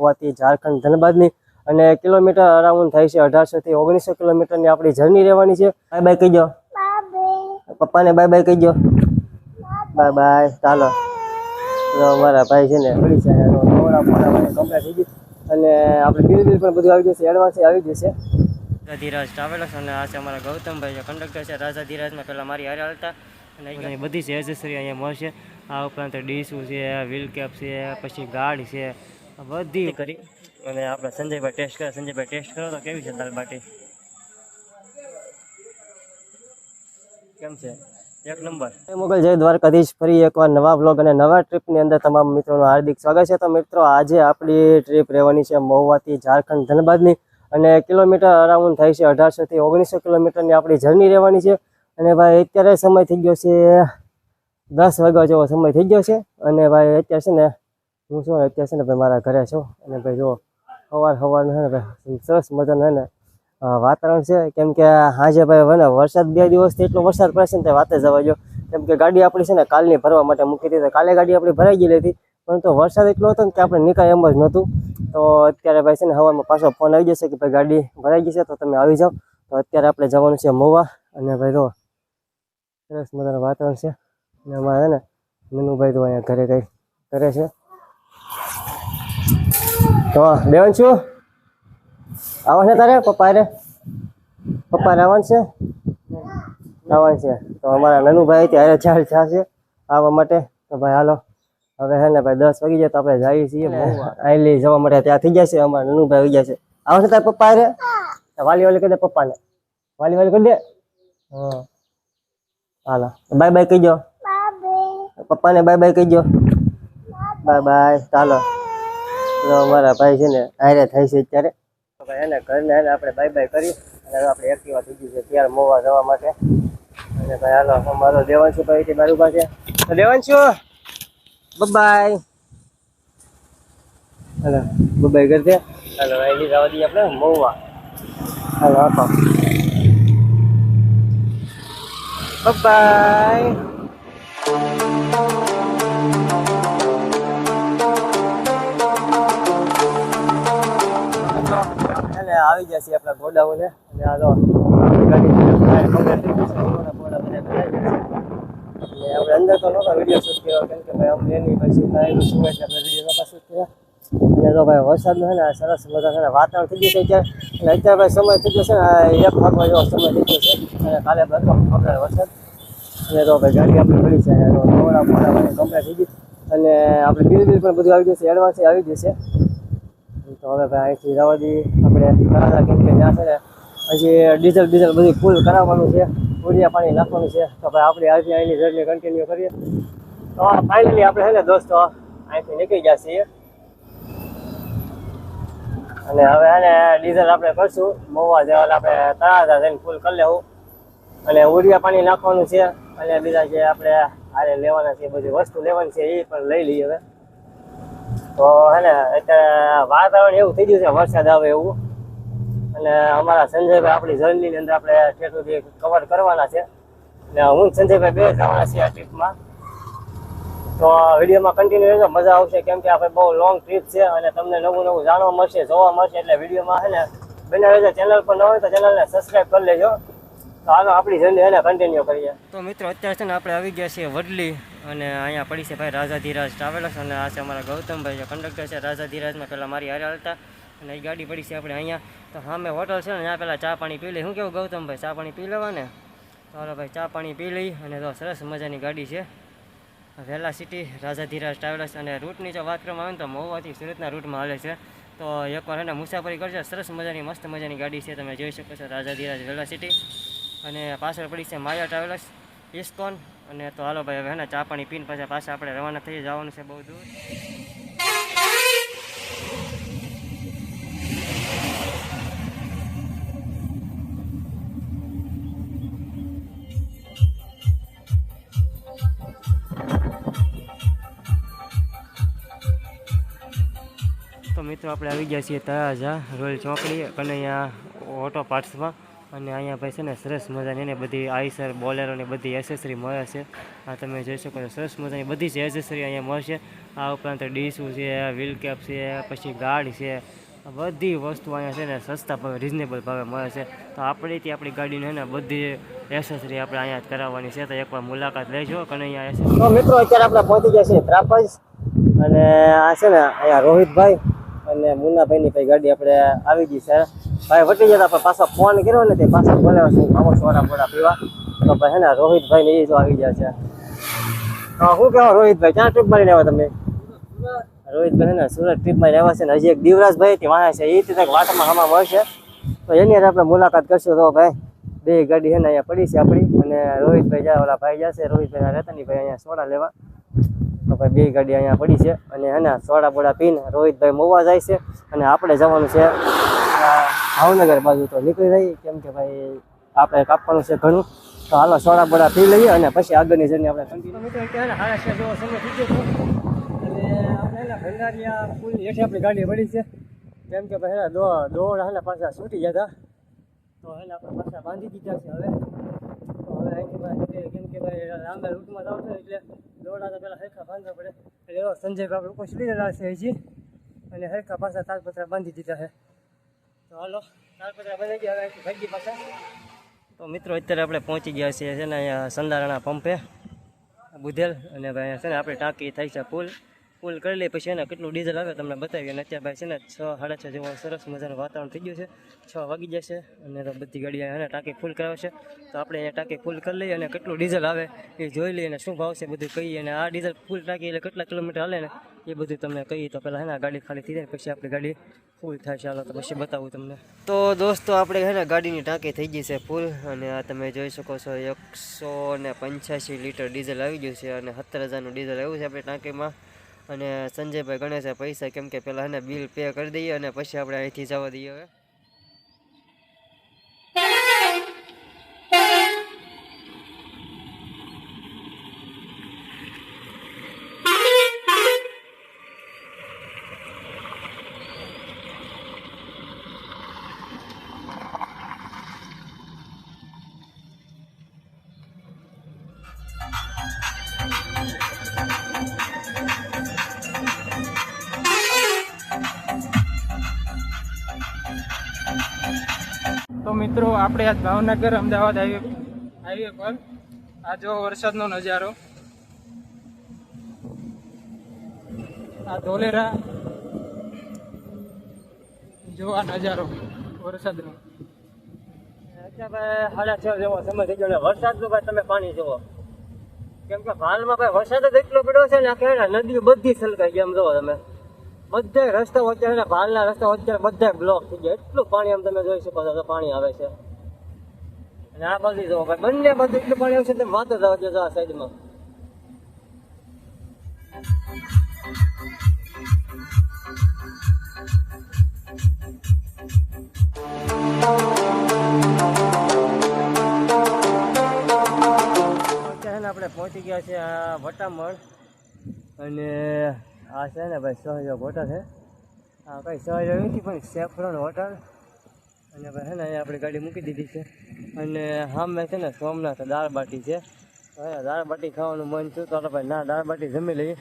હોવાથી ઝારખંડ ધનબાદની અને kilometre around થાય છે અઢારસો થી ઓગણીસો કિલોમીટરની આપણી જર્ની રહેવાની છે. બાય બાય કહીજો. પપ્પાને બાય બાય કહીજો. બાય બાય ચાલો. તો અમારા ભાઈ છે ને પડી છે કમ્પ્લેટ થઈ ગઈ અને આપણે બિલ બિલ પણ બધું આવી જશે. એડવાન્સ આવી જશે. ધીરાજ ટ્રાવેલર્સ અને આ છે અમારા ગૌતમભાઈ જે કંડક્ટર છે. રાજા ધીરાજમાં પહેલાં મારી હારે હાલતા. અને અહીંયા બધી છે એસેસરી અહીંયા મળશે. આ ઉપરાંત ડીશું છે વ્હીલ કેપ છે પછી ગાર્ડ છે. બધી કરી. અને આપણે સંજયભાઈ ટેસ્ટ કરે. સંજયભાઈ ટેસ્ટ કરો તો કેવી છે દાલ બાટી? કેમ છે? એક નંબર. મોગલ જય દ્વારકાધીશ. ફરી એકવાર નવા બ્લોગ અને નવા ટ્રીપની અંદર તમામ મિત્રોનું હાર્દિક સ્વાગત છે. તો મિત્રો આજે આપણી ટ્રીપ રહેવાની છે મહુવાથી ઝારખંડ ધનબાદની અને કિલોમીટર અરાઉન્ડ થાય છે અઢારસોથી ઓગણીસો કિલોમીટરની આપણી જર્ની રહેવાની છે. અને ભાઈ અત્યારે સમય થઈ ગયો છે દસ વાગ્યા જેવો સમય થઈ ગયો છે. અને ભાઈ અત્યારે છે ને હું શું અત્યારે છે ને ભાઈ મારા ઘરે છું અને ભાઈ જો સવાર સવારનું છે ને ભાઈ સરસ મજાનું છે ને વાતાવરણ છે. કેમ કે હાજે ભાઈ હવે ને વરસાદ બે દિવસથી એટલો વરસાદ પડે છે ને તે વાતે જવા જો કેમ કે ગાડી આપણી છે ને કાલની ભરવા માટે મૂકી દીધી કાલે ગાડી આપણી ભરાઈ ગયેલી હતી. પરંતુ વરસાદ એટલો હતો ને કે આપણે નીકળે એમ જ નહોતું. તો અત્યારે ભાઈ છે ને હવામાં પાછો ફોન આવી જશે કે ભાઈ ગાડી ભરાઈ ગઈ છે તો તમે આવી જાઓ. તો અત્યારે આપણે જવાનું છે મોવા અને ભાઈ જો સરસ મજાનું વાતાવરણ છે. અને અમારે છે ને મનુભાઈ તો અહીંયા ઘરે કંઈ કરે છે. તો દેવન શું? આવવાનું છે તારે? પપ્પા રે? પપ્પા આવવાનું છે? આવવાનું છે. તો અમારા નનુભાઈ ત્યારે ચાર ચાર છે આવવા માટે. તો ભાઈ હાલો. હવે હે ને ભાઈ દસ વાગી જાય તો આપણે જઈએ છીએ. આઈલી જવા માટે ત્યાં થઈ જશે. અમારા નનુભાઈ આવી જશે આવશે તારે પપ્પા રે? વાલી વાલી કરી દે પપ્પાને. વાલી વાલી કરી દે? હા. હાલો. બાય બાય કહીજો. પપ્પાને બાય બાય કહીજો. Bye bye. ચાલો. તો અમારા ભાઈ છે ને આયરે થાય છે અત્યારે. તો ભાઈ એને ઘરને એને આપણે બાય બાય કરી અને આપણે એક્ટિવા થઈ છે ત્યારે મોવા જવા માટે. અને ભાઈ હાલો અમારો દેવાંશુ ભાઈ થી મારું પાસે. તો દેવાંશુ બબાય હાલો બબાય કરજે હાલો એની જવા દઈએ આપણે મોવા. હાલો, આપો. બાય આવી જશે આપણા ગોડાઉને. અને આ તો ગયું ગયા અંદર તો નહોતો વીડિયો શૂટ કર્યો. કેમ કે ભાઈ અમને એની પછી ટાયર શું છે. આપણે શૂટ કર્યા. અને તો ભાઈ વરસાદનો છે ને સરસ મજા છે ને, વાતાવરણ થઈ ગયું છે અને અત્યારે ભાઈ સમય થઈ ગયો છે ને એક ભાગમાં જેવો સમય થઈ ગયો છે. અને કાલે બધો વગર વરસાદ. અને તો ગાડી આપણે પડી છે. નવરા મોડા મને થઈ ગઈ અને આપણે બિલ બિલ પણ બધું આવી જશે એડવાન્સ આવી જશે તો હવે ભાઈ અહીંથી દઈએ. આપણે કરાતા કેમ કે ત્યાં છે ને, હજી ડીઝલ ડીઝલ બધું ફૂલ કરાવવાનું છે. ઉરિયા પાણી નાખવાનું છે. તો ભાઈ આપણે આજની અહીંની જર્ની કન્ટિન્યુ કરીએ. તો ફાઇનલી આપણે છે ને દોસ્તો, અહીંથી નીકળી ગયા છીએ. અને હવે એને ડીઝલ આપણે કરશું. મોવા જેવા આપણે તળાજા જઈને ફૂલ કરી લેવું. અને ઉરિયા પાણી નાખવાનું છે. અને બીજા જે આપણે હારે લેવાના છે, બધી વસ્તુ લેવાની છે, એ પણ લઈ લઈએ હવે. તો હે ને, અત્યારે વાતાવરણ એવું થઈ ગયું છે, વરસાદ આવે એવું. અને અમારા સંજયભાઈ આપણી જર્નીની અંદર આપણે ઠેઠ સુધી કવર કરવાના છે. અને હું સંજયભાઈ બે જવાના છીએ આ ટ્રીપમાં તો વિડીયોમાં કન્ટિન્યુ રહેજો, મજા આવશે, કેમ કે આપણે બહુ લોંગ ટ્રીપ છે અને તમને નવું નવું જાણવા મળશે, જોવા મળશે, એટલે વિડીયોમાં હે ને બને રહેજો. ચેનલ પર ન હોય તો ચેનલને સબસ્ક્રાઈબ કરી લેજો. હાલો આપણી મિત્રો, અત્યારે છે ને આપણે આવી ગયા છીએ વડલી અને અહીંયા પડી છે ભાઈ રાજાધીરાજ ટ્રાવેલર્સ અને આ છે ગૌતમભાઈ જે કંડક્ટર છે. રાજાધીરાજમાં પહેલાં મારી હારે હાલતા અને એ ગાડી પડી છે આપણે અહીંયા. તો સામે હોટલ છે ને, ત્યાં પહેલાં ચા પાણી પી લઈ. શું કેવું ગૌતમભાઈ, ચા પાણી પી લેવા ને? તો હાલો ભાઈ, ચા પાણી પી લઈ અને તો સરસ મજાની ગાડી છે. વેલા સિટી રાજાધીરાજ ટ્રાવેલર્સ અને રૂટની જો વાત કરવામાં આવે ને તો મહુવાથી સુરતના રૂટમાં હાલે છે. તો એકવાર એને મુસાફરી કરજો. સરસ મજાની, મસ્ત મજાની ગાડી છે. તમે જોઈ શકો છો રાજા ધીરાજ વેલા સિટી. અને પાછળ પડી છે માયા ટ્રાવેલર્સ ઇસ્કોન અને તો હાલો ભાઈ, હવે ને ચા પાણી પીને પાછા પાછા આપણે રવાના થઈ જવાનું છે બહુ દૂર. તો મિત્રો, આપણે આવી ગયા છીએ તળાજા, રોયલ ચોકડી કનૈયા ઓટો પાર્ટ્સમાં અને અહીંયા ભાઈ છે ને સરસ મજાની એને બધી આઈસર બોલેરોની બધી એસેસરી મળે છે. આ તમે જોઈ શકો છો, સરસ મજાની બધી જ એસેસરી અહીંયા મળશે આ ઉપરાંત ડીશું છે વ્હીલ કેપ છે, પછી ગાર્ડ છે. બધી વસ્તુ અહીંયા છે ને સસ્તા ભાવે રિઝનેબલ ભાવે મળે છે. તો આપણેથી આપણી ગાડીને ને બધી એસેસરી આપણે અહીંયા કરાવવાની છે. તો એકવાર મુલાકાત લેજો અને અહીંયા મિત્રો અત્યારે આપણે પહોંચી ગયા છીએ ત્રાપજ. અને આ છે ને અહીંયા રોહિતભાઈ અને મુન્નાભાઈની ભાઈ ગાડી આપણે આવી ગઈ છે. ભાઈ વટી જતા પણ પાછો ફોન કર્યો ને તે પાછા બોલાવે છે, આવો સોરા બોડા પીવા. તો ભાઈ ને રોહિતભાઈ ને એ જો આવી ગયા છે. હા શું કહેવા, રોહિતભાઈ, ક્યાં ટ્રીપ મારીને આવ્યા તમે? રોહિતભાઈ ને, સુરત ટ્રીપમાં રહેવા છે ને, હજી એક દિવરાજભાઈ થી વાંહે છે એ રીતે વાતમાં હમા મળશે તો એની આપણે મુલાકાત કરશું તો ભાઈ, બે ગાડી છે ને અહીંયા પડી છે આપણી, અને રોહિતભાઈ જાય ઓલા ભાઈ જશે રોહિતભાઈ રહેતા નહીં ભાઈ અહીંયા સોડા લેવા. તો ભાઈ બે ગાડી અહીંયા પડી છે, અને હે ને, સોડા બોડા પીને રોહિતભાઈ મોવા જાય છે, અને આપણે જવાનું છે ભાવનગર બાજુ તો નીકળી રહી. કેમ કે ભાઈ, આપણે કાપવાનું છે ઘણું. તો હાલો, સોડા બોડા પી લઈએ અને પછી આગળની જર્ની આપણે કન્ટિન્યુ સમય થઈ અને આપણે એના ભંડારીયા પુલ હેઠે આપણી ગાડી પડી છે. કેમ કે એના દો, દોડ હાલે પાછા છૂટી ગયા હતા. તો એને આપણે પાછા બાંધી દીધા છે હવે. હવે અહીંથી કેમ કે ભાઈ, લાંબા રૂટમાં જાવ છો એટલે દોડા તો પહેલાં હરખા બાંધવા પડે. એટલે એવો સંજય બાપ લોકો છૂટી રહ્યા છે હજી. અને હરખા પાછા તાલપત્રા બાંધી દીધા છે. હાલો તો મિત્રો, અત્યારે આપણે પહોંચી ગયા છીએ છે ને અહીંયા સંદારાના પંપે બુધેલ, અને ભાઈ છે ને આપણે ટાંકી થઈ છે ફૂલ ફૂલ કરી લઈએ પછી એને કેટલું ડીઝલ આવે તમને બતાવીએ. અને અત્યારે ભાઈ છે ને છ, સાડા છ જેવું સરસ મજાનું વાતાવરણ થઈ ગયું છે. છ વાગી જશે અને બધી ગાડી એને ટાંકી ફૂલ કરાવશે. તો આપણે એને ટાંકી ફૂલ કરી લઈએ અને કેટલું ડીઝલ આવે એ જોઈ લઈએ અને શું ભાવ છે બધું કહીએ. અને આ ડીઝલ ફૂલ ટાંકી એટલે કેટલા કિલોમીટર હાલે ને એ બધું તમને કહીએ તો પહેલાં હે ગાડી ખાલી થઈ જાય પછી આપણી ગાડી ફૂલ થાય ચાલો તો પછી બતાવું તમને. તો દોસ્તો આપણે હે ને ગાડીની ટાંકી થઈ ગઈ છે ફૂલ. અને આ તમે જોઈ શકો છો એકસો ને પંચ્યાસી લીટર ડીઝલ આવી ગયું છે અને સત્તર હજારનું ડીઝલ આવ્યું છે આપણી ટાંકીમાં. અને સંજયભાઈ ગણે છે પૈસા કેમ કે પહેલાં એને બિલ પે કરી દઈએ અને પછી આપણે અહીંથી જવા દઈએ હવે. તો મિત્રો, આપણે આજ ભાવનગર અમદાવાદ હાઈવે હાઈવે પર આ જો વરસાદનો નજારો. આ ધોલેરા જો આ નજારો, વરસાદનો. ભાઈ સાડા છ જેવો સમય થઈ ગયો. વરસાદ ભાઈ તમે પાણી જુઓ. કેમ કે હાલમાં ભાઈ વરસાદ જ એટલો પડ્યો છે ને આખે ને નદીઓ બધી છલકાઈ ગયા એમ જુઓ તમે. બધે રસ્તા વચ્ચે ને ભાલના રસ્તા વચ્ચે બધે બ્લોક થઈ ગયા એટલું પાણી આમ તમે જોઈ શકો છો પાણી આવે છે. અને આ બાજુ જુઓ ભાઈ, બંને બાજુ એટલું પાણી આવશે તમે વાત જ આવજો આ સાઈડમાં આપણે પહોંચી ગયા છે આ વટામણ. અને આ છે ને ભાઈ સહયોગ હોટલ છે. આ કઈ સહયોગ નથી પણ સેફ્રોન હોટલ. અને ભાઈ છે ને અહીંયા આપણી ગાડી મૂકી દીધી છે. અને સામે છે ને સોમનાથ દાળ બાટી છે. હવે દાળ બાટી ખાવાનું મન થયું તો ભાઈ ના દાળ બાટી જમી લઈએ.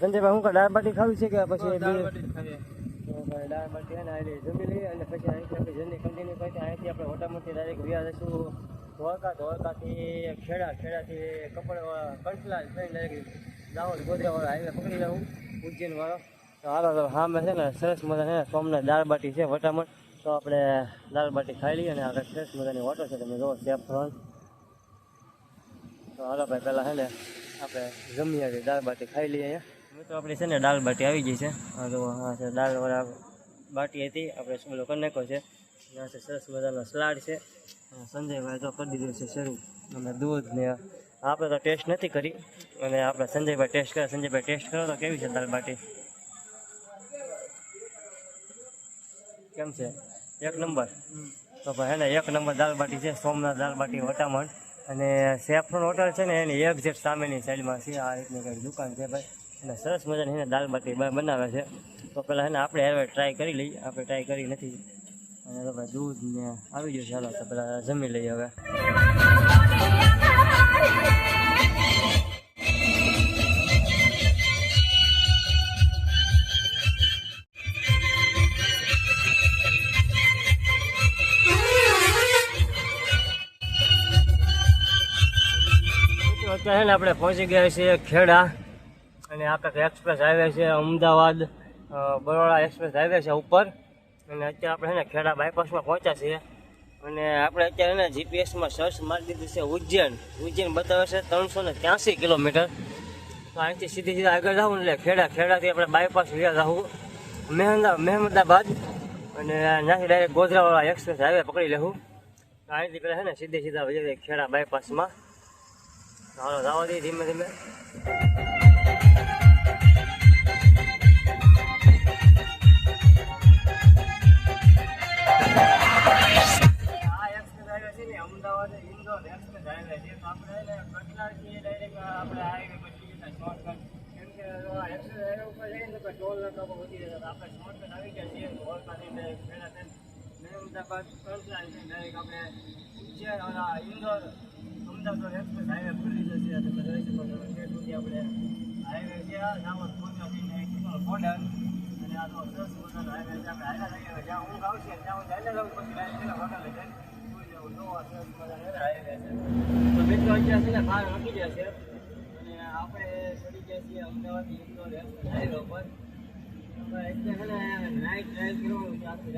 સંજયભાઈ હું કા દાળ બાટી ખાવી છે કે પછી દાળબાટી તો દાળ બાટી છે ને આ જમી લઈએ. અને પછી અહીંથી આપણી જર્ની કન્ટિન્યુ કરી અહીંથી આપણે હોટલમાંથી ડાયરેક્ટ વ્યા જશું. ધોળકા ધોળકાથી ખેડા ખેડાથી કપડ કંટલા થઈને ડાયરેક્ટ દાહોદ ગોધરાવાળા હાઈવે પકડી જવું ઉજ્જૈનવાળો તો હાલો, તો સામે છે ને સરસ મજાની છે ને સોમનાથ દાળ બાટી છે વટામણ તો આપણે દાળ બાટી ખાઈ લઈએ અને આગળ સરસ મજાની હોટલ છે, તમે જોવો સેફ ફ્રોન તો હાલો ભાઈ, પહેલાં છે ને આપણે જમી આવી દાળ બાટી ખાઈ લઈએ મિત્રો આપણી છે ને દાળ બાટી આવી ગઈ છે. હા તો દાળવાળા બાટી હતી. આપણે કરી નાખ્યો છે. આ છે સરસ મજાનો સલાડ છે. સંજયભાઈ તો કરી દીધું છે શરૂ. અને દૂધ ને આપણે તો ટેસ્ટ નથી કરી. અને આપણે સંજયભાઈ ટેસ્ટ કરે, સંજયભાઈ ટેસ્ટ કરો તો કેવી છે દાળ બાટી કેમ છે? એક નંબર તો ભાઈ એને એક નંબર દાળ બાટી છે, સોમનાથ દાળ બાટી વટામણ. અને સેફ્રોન હોટલ છે ને, એની એક્ઝેક્ટ સામેની સાઈડમાં છે. આ રીતની કંઈક દુકાન છે ભાઈ. અને સરસ મજાની એને દાળ બાટી બનાવે છે. તો પહેલાં એને આપણે હવે ટ્રાય કરી લઈએ. આપણે ટ્રાય કરી નથી. અને તો ભાઈ દૂધ ને આવી ગયું ચાલો તો પેલા જમી લઈએ હવે. અત્યારે ને આપણે પહોંચી ગયા છીએ ખેડા અને આખા એક્સપ્રેસ હાઈવે છે, અમદાવાદ બરોડા એક્સપ્રેસ હાઈવે છે ઉપર. અને અત્યારે આપણે ને ખેડા બાયપાસમાં પહોંચ્યા છીએ. અને આપણે અત્યારે ને જીપીએસમાં સર્ચ મારી દીધું છે ઉજ્જૈન. ઉજ્જૈન બતાવે છે ત્રણસો ને ત્યાંસી કિલોમીટર. તો અહીંથી સીધી સીધા આગળ જવું એટલે ખેડા, ખેડાથી આપણે બાયપાસ વ્યા જવું મહેમદા મહેમદાબાદ અને ત્યાંથી ડાયરેક્ટ ગોધરાવાળા એક્સપ્રેસ હાઈવે પકડી લેવું. તો અહીંથી પેલા છે ને સીધે સીધા વજે ખેડા બાયપાસમાં ચાલો જવા દઈએ ધીમે ધીમે. તો ટોલ નાકા વધી જાય તો આપણે શોર્ટકટ આવી ગયા છીએ. ડાયરેક્ટ પહેલાં થઈને અમદાવાદ ડાયરેક્ટ આપણે ઓલા ઇન્દોર અમદાવાદ એક્સપ્રેસ હાઈવે ખુલી જશે તમે જોઈ શકો છો તે આપણે હાઈવે છે. આ સાવર પહોંચવાથી એક બોર્ડર અને આ તો સરસ મજાનો હાઈવે છે. આપણે હાઈવે લઈએ. જ્યાં ઊંઘ આવશે, ત્યાં હું ચાલ્યા જાઉં. પછી ડાયરેક્ટ પેલા હોટલે જઈને સુઈ તો મિત્રો, અત્યારે છે ને બહાર મૂકી જાય છે. ગયા છીએ અમદાવાદ એટલે છે નાઇટ ડ્રાઈવ કરવાનું છે આખી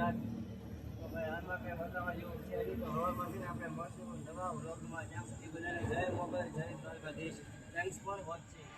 ભાઈ હાલમાં કંઈ બતાવવા જેવું છે તો હવામાં આપણે મળશું નવા વ્લોગમાં જ્યાં સુધી બધાને જય મોબાઈલ જય દ્વારકાધીશ. Thanks for watching